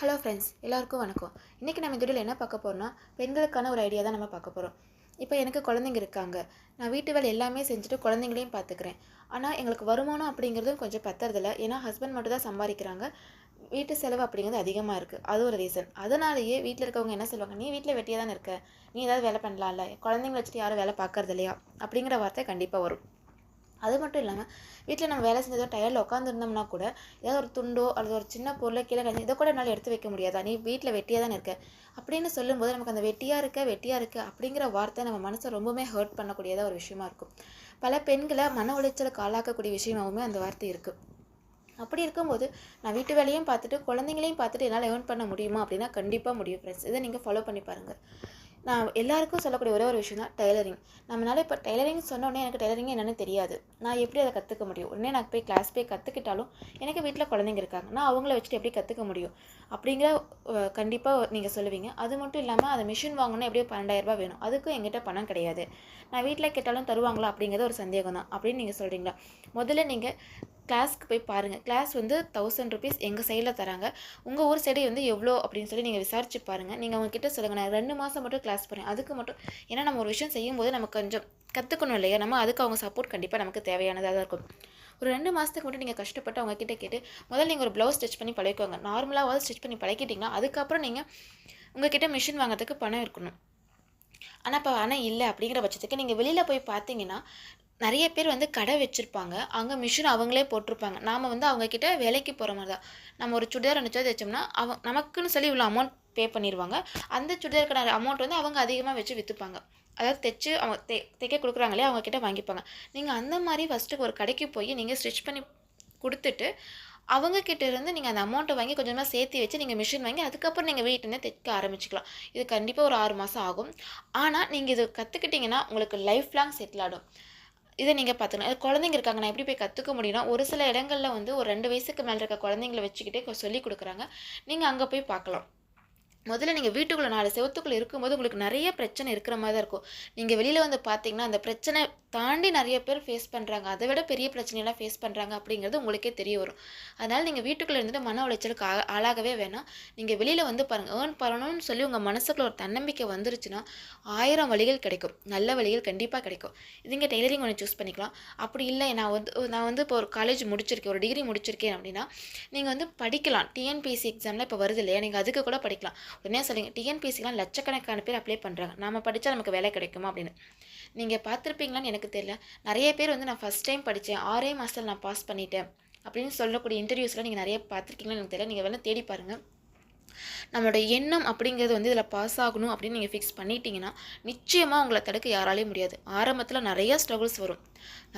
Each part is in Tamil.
ஹலோ ஃப்ரெண்ட்ஸ் எல்லாருக்கும் வணக்கம். இன்றைக்கி நம்ம வீடியோவில் என்ன பார்க்க போகிறோம்னா பெண்களுக்கான ஒரு ஐடியா தான் நம்ம பார்க்க போகிறோம் இப்போ எனக்கு குழந்தைங்க இருக்காங்க. நான் வீட்டு வேலை எல்லாமே செஞ்சுட்டு குழந்தைங்களையும் பார்த்துக்கிறேன். ஆனால் எங்களுக்கு வருமானம் அப்படிங்கிறதும் கொஞ்சம் பத்துறதில்ல. ஏன்னா ஹஸ்பண்ட் மட்டும் தான் சம்பாதிக்கிறாங்க. வீட்டு செலவு அப்படிங்கிறது அதிகமாக இருக்குது அது ஒரு ரீசன் அதனாலேயே வீட்டில் இருக்கவங்க என்ன சொல்லுவாங்க நீ வீட்டில் வெட்டியாக தானே இருக்க? நீ ஏதாவது வேலை பண்ணலாம்ல? குழந்தைங்கள வச்சுட்டு யாரும் வேலை பார்க்கறது இல்லையா அப்படிங்கிற வார்த்தை கண்டிப்பாக வரும். அது மட்டும் இல்லாமல் வீட்டில் நம்ம வேலை செஞ்சதோ டயரில் உட்காந்துருந்தோம்னா கூட ஏதாவது ஒரு துண்டோ அல்லது ஒரு சின்ன பொருளை கீழே கஞ்சி இதை கூட என்னால் எடுத்து வைக்க முடியாதா? நீ வீட்டில் வெட்டியாக தானே இருக்க? அப்படின்னு சொல்லும்போது நமக்கு அந்த வெட்டியாக இருக்க வெட்டியாக இருக்க அப்படிங்கிற வார்த்தை நம்ம மனசை ரொம்பவுமே ஹர்ட் பண்ணக்கூடியதாக ஒரு விஷயமா இருக்கும். பல பெண்களை மன உளைச்சலுக்கு ஆளாக்கக்கூடிய விஷயமாவுமே அந்த வார்த்தை இருக்குது அப்படி இருக்கும்போது நான் வீட்டு வேலையும் பார்த்துட்டு குழந்தைங்களையும் பார்த்துட்டு என்னால் ஏர்ன் பண்ண முடியுமா அப்படின்னா கண்டிப்பாக முடியும் ஃப்ரெண்ட்ஸ் இதை நீங்கள் ஃபாலோ பண்ணி பாருங்கள் நான் எல்லாருக்கும் சொல்லக்கூடிய ஒரே ஒரு விஷயம் தான் டெய்லரிங் நம்மளால இப்போ டெய்லரிங் சொன்ன உடனே எனக்கு டெய்லரிங் என்னென்னு தெரியாது. நான் எப்படி அதை கற்றுக்க முடியும்? உடனே நான் போய் கிளாஸ் போய் கற்றுக்கிட்டாலும் எனக்கு வீட்டில் குழந்தைங்க இருக்காங்க. நான் அவங்கள வச்சுட்டு எப்படி கற்றுக்க முடியும்? அப்படிங்கிற கண்டிப்பாக நீங்கள் சொல்லுவீங்க. அது மட்டும் இல்லாமல் அதை மிஷின் வாங்கணும் எப்படியும் பன்னெண்டாயிரரூபா வேணும். அதுக்கும் எங்கிட்ட பணம் கிடையாது. நான் வீட்டில் கேட்டாலும் தருவாங்களா அப்படிங்கிறது ஒரு சந்தேகம் தான் அப்படின்னு நீங்கள் சொல்கிறீங்களா முதல்ல நீங்கள் கிளாஸ்க்கு போய் பாருங்கள் கிளாஸ் வந்து தௌசண்ட் ருபீஸ் எங்கள் சைடில் தராங்க. உங்கள் ஊர் சைடு வந்து எவ்வளோ அப்படின்னு சொல்லி நீங்கள் விசாரிச்சு பாருங்கள் நீங்கள் அவங்கக்கிட்ட சொல்லுங்கள் நான் ரெண்டு மாதம் மட்டும் கிளாஸ் போகிறேன் அதுக்கு மட்டும் ஏன்னா நம்ம ஒரு விஷயம் செய்யும்போது நம்ம கொஞ்சம் கற்றுக்கணும் இல்லையா? நம்ம அதுக்கு அவங்க சப்போர்ட் கண்டிப்பாக நமக்கு தேவையானதாக தான் இருக்கும். ஒரு ரெண்டு மாதத்துக்கு மட்டும் நீங்கள் கஷ்டப்பட்டு அவங்கக்கிட்ட கேட்டு முதல்ல நீங்கள் ஒரு ப்ளவுஸ் ஸ்டிச் பண்ணி பழகிக்கோங்க நார்மலாக ஸ்டிச் பண்ணி பழகிட்டிங்கன்னா அதுக்கப்புறம் நீங்கள் உங்ககிட்ட மிஷின் வாங்குறதுக்கு பணம் இருக்கணும். ஆனால் இப்போ பணம் இல்லை அப்படிங்கிற பட்சத்துக்கு நீங்கள் வெளியில் போய் பார்த்தீங்கன்னா நிறைய பேர் வந்து கடை வச்சுருப்பாங்க. அங்கே மிஷின் அவங்களே போட்டிருப்பாங்க. நாம் வந்து அவங்கக்கிட்ட வேலைக்கு போகிற மாதிரி தான். நம்ம ஒரு சுடிதார் அனுப்பிச்சா தைச்சோம்னா அவ நமக்குன்னு சொல்லி இவ்வளோ அமௌண்ட் பே பண்ணிடுவாங்க அந்த சுடிதாருக்கான அமௌண்ட் வந்து அவங்க அதிகமாக வச்சு விற்றுப்பாங்க அதாவது தைச்சு அவங்க தை தைக்க கொடுக்குறாங்களே அவங்கக்கிட்ட வாங்கிப்பாங்க. நீங்கள் அந்த மாதிரி ஃபஸ்ட்டு ஒரு கடைக்கு போய் நீங்கள் ஸ்டிச் பண்ணி கொடுத்துட்டு அவங்கக்கிட்ட இருந்து நீங்கள் அந்த அமௌண்ட்டை வாங்கி கொஞ்சமாக சேர்த்து வச்சு நீங்கள் மிஷின் வாங்கி அதுக்கப்புறம் நீங்கள் வீட்டுன்னு தைக்க ஆரம்பிச்சிக்கலாம். இது கண்டிப்பாக ஒரு ஆறு மாதம் ஆகும். ஆனால் நீங்கள் இது கற்றுக்கிட்டிங்கன்னா உங்களுக்கு லைஃப் லாங் செட்டில் ஆகும் இதை நீங்கள் பார்த்துக்கலாம் குழந்தைங்க இருக்காங்க. நான் எப்படி போய் கற்றுக்க முடியும்னா ஒரு சில இடங்களில் வந்து ஒரு ரெண்டு வயசுக்கு மேலே இருக்க குழந்தைங்கள வச்சுக்கிட்டே சொல்லி கொடுக்குறாங்க. நீங்கள் அங்கே போய் பார்க்கலாம். முதல்ல நீங்கள் வீட்டுக்குள்ளே நாலு செவத்துக்குள்ளே இருக்கும்போது உங்களுக்கு நிறைய பிரச்சனை இருக்கிற மாதிரி தான் இருக்கும். நீங்கள் வெளியில் வந்து பார்த்தீங்கன்னா அந்த பிரச்சனை தாண்டி நிறைய பேர் ஃபேஸ் பண்ணுறாங்க அதை விட பெரிய பிரச்சனையெல்லாம் ஃபேஸ் பண்ணுறாங்க அப்படிங்கிறது உங்களுக்கே தெரிய வரும். அதனால் நீங்கள் வீட்டுக்குள்ளே இருந்துட்டு மன உளைச்சலுக்கு ஆளாகவே வேணாம். நீங்கள் வெளியில் வந்து பாருங்கள் ஏர்ன் பண்ணணும்னு சொல்லி உங்கள் மனசுக்குள்ள ஒரு தன்னம்பிக்கை வந்துருச்சுன்னா ஆயிரம் வழிகள் கிடைக்கும். நல்ல வழிகள் கண்டிப்பாக கிடைக்கும். இதுங்க டெய்லரிங் ஒன்று சூஸ் பண்ணிக்கலாம். அப்படி இல்லை நான் வந்து நான் வந்து இப்போ ஒரு காலேஜ் முடிச்சிருக்கேன் ஒரு டிகிரி முடிச்சிருக்கேன் அப்படின்னா நீங்கள் வந்து படிக்கலாம். டிஎன்பிஎஸ்சி எக்ஸாமில் இப்போ வருது இல்லையா? நீங்கள் அதுக்கு கூட படிக்கலாம். உடனே சொல்லுங்க டிஎன்பிஎஸ்சிலாம் லட்சக்கணக்கான பேர் அப்ளை பண்ணுறாங்க நம்ம படித்தா நமக்கு வேலை கிடைக்குமா அப்படின்னு. நீங்கள் பார்த்துருப்பீங்களான்னு எனக்கு தெரியல. நிறைய பேர் வந்து நான் ஃபஸ்ட் டைம் படித்தேன் ஆறே மாதத்தில் நான் பாஸ் பண்ணிட்டேன் அப்படின்னு சொல்லக்கூடிய இன்டர்வியூஸ்லாம் நீங்கள் நிறைய பார்த்துருக்கீங்களா எனக்கு தெரியல. நீங்கள் வேணால் தேடி பாருங்கள் நம்மளோட எண்ணம் அப்படிங்கிறது வந்து இதில் பாஸ் ஆகணும் அப்படின்னு நீங்கள் ஃபிக்ஸ் பண்ணிட்டீங்கன்னா நிச்சயமாக உங்களை தடுக்க யாராலையும் முடியாது. ஆரம்பத்தில் நிறையா ஸ்ட்ரகிள்ஸ் வரும்.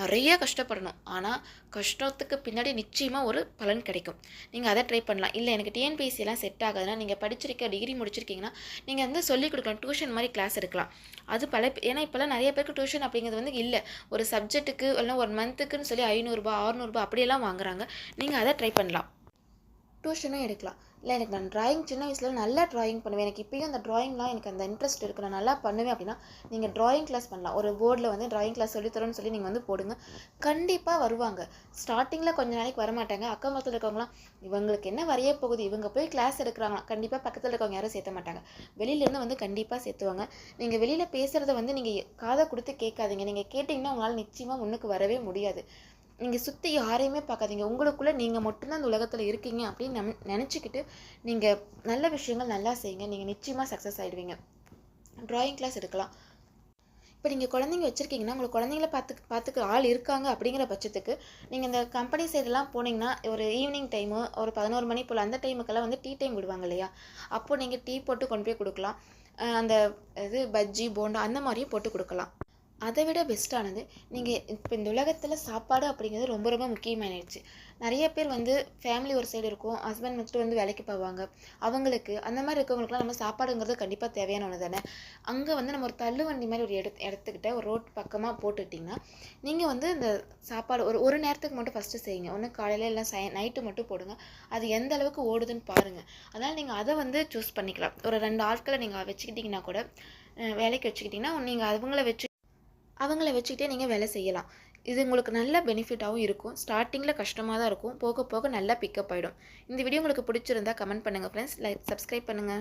நிறைய கஷ்டப்படணும். ஆனால் கஷ்டத்துக்கு பின்னாடி நிச்சயமாக ஒரு பலன் கிடைக்கும். நீங்கள் அதை ட்ரை பண்ணலாம். இல்லை எனக்கு டிஎன்பிஎஸ்சிலாம் செட் ஆகாதுன்னா நீங்கள் படிச்சிருக்க டிகிரி முடிச்சிருக்கீங்கன்னா நீங்கள் வந்து சொல்லிக் கொடுக்கலாம். டியூஷன் மாதிரி கிளாஸ் எடுக்கலாம். அது பல ஏன்னா இப்போல்லாம் நிறைய பேருக்கு டியூஷன் அப்படிங்கிறது வந்து இல்லை. ஒரு சப்ஜெக்ட்டுக்கு இல்லைனா ஒரு மந்த்துக்குன்னு சொல்லி ஐநூறுரூபா ஆறுநூறுபா அப்படியெல்லாம் வாங்குறாங்க. நீங்கள் அதை ட்ரை பண்ணலாம். டியூஷனும் எடுக்கலாம். இல்லை எனக்கு நான் ட்ராயிங் சின்ன வயசில் நல்லா ட்ராயிங் பண்ணுவேன். எனக்கு இப்போயும் அந்த ட்ராயிங்லாம் எனக்கு அந்த இன்ட்ரெஸ்ட் இருக்குது நான் நல்லா பண்ணுவேன் அப்படின்னா நீங்கள் ட்ராயிங் கிளாஸ் பண்ணலாம். ஒரு போர்டில் வந்து ட்ராயிங் கிளாஸ் சொல்லித்தரோன்னு சொல்லி நீங்கள் வந்து போடுங்க. கண்டிப்பாக வருவாங்க. ஸ்டார்டிங்கில் கொஞ்ச நாளைக்கு வரமாட்டாங்க அக்கம் பக்கத்தில் இருக்கவங்களாம் இவங்களுக்கு என்ன வரைய போகுது? இவங்க போய் கிளாஸ் எடுக்கிறாங்களா கண்டிப்பாக பக்கத்தில் இருக்கவங்க யாரும் சேர்த்த மாட்டாங்க. வெளியிலேருந்து வந்து கண்டிப்பாக சேர்த்துவாங்க. நீங்கள் வெளியில் பேசுகிறத வந்து நீங்கள் காதை கொடுத்து கேட்காதீங்க. நீங்கள் கேட்டிங்கன்னா உங்களால் நிச்சயமாக முன்னுக்கு வரவே முடியாது. நீங்கள் சுற்றி யாரையுமே பார்க்காதீங்க. உங்களுக்குள்ளே நீங்கள் மட்டும்தான் அந்த உலகத்தில் இருக்கீங்க அப்படின்னு நம் நினச்சிக்கிட்டு நீங்கள் நல்ல விஷயங்கள் நல்லா செய்யுங்க நீங்கள் நிச்சயமாக சக்ஸஸ் ஆகிடுவீங்க ட்ராயிங் கிளாஸ் எடுக்கலாம். இப்போ நீங்கள் குழந்தைங்க வச்சுருக்கீங்கன்னா உங்களுக்கு குழந்தைங்கள பார்த்து பார்த்துக்க ஆள் இருக்காங்க அப்படிங்கிற பட்சத்துக்கு நீங்கள் இந்த கம்பெனி சைடெல்லாம் போனீங்கன்னா ஒரு ஈவினிங் டைமு ஒரு பதினோரு மணி போல் அந்த டைமுக்கெல்லாம் வந்து டீ டைம் விடுவாங்க இல்லையா? அப்போது நீங்கள் டீ போட்டு கொண்டு போய் கொடுக்கலாம். அந்த இது பஜ்ஜி போண்டா அந்த மாதிரியும் போட்டு கொடுக்கலாம். அதை விட பெஸ்ட்டானது நீங்கள் இப்போ இந்த உலகத்தில் சாப்பாடு அப்படிங்கிறது ரொம்ப ரொம்ப முக்கியமாயிடுச்சு. நிறைய பேர் வந்து ஃபேமிலி ஒரு சைடு இருக்கும் ஹஸ்பண்ட் மட்டும் வந்து வேலைக்கு போவாங்க. அவங்களுக்கு அந்த மாதிரி இருக்கவங்களுக்குலாம் நம்ம சாப்பாடுங்கிறது கண்டிப்பாக தேவையான ஒன்று தானே? அங்கே வந்து நம்ம ஒரு தள்ளுவண்டி மாதிரி ஒரு இடத்து இடத்துக்கிட்ட ஒரு ரோட் பக்கமாக போட்டுக்கிட்டிங்கன்னா நீங்கள் வந்து இந்த சாப்பாடு ஒரு ஒரு நேரத்துக்கு மட்டும் ஃபஸ்ட்டு செய்யுங்க. ஒன்று காலையில் இல்லை சை நைட்டு மட்டும் போடுங்க. அது எந்த அளவுக்கு ஓடுதுன்னு பாருங்கள் அதனால் நீங்கள் அதை வந்து சூஸ் பண்ணிக்கலாம். ஒரு ரெண்டு ஆட்களை நீங்கள் வச்சுக்கிட்டிங்கன்னா கூட வேலைக்கு வச்சுக்கிட்டிங்கன்னா நீங்கள் அவங்கள வச்சு அவங்கள வச்சுக்கிட்டே நீங்கள் வேலை செய்யலாம். இது உங்களுக்கு நல்ல பெனிஃபிட்டாகவும் இருக்கும். ஸ்டார்டிங்கில் கஷ்டமாக தான் இருக்கும். போக போக நல்லா பிக்கப் ஆகிடும் இந்த வீடியோ உங்களுக்கு பிடிச்சிருந்தா கமெண்ட் பண்ணுங்கள் ஃப்ரெண்ட்ஸ் லைக் சப்ஸ்கிரைப் பண்ணுங்கள்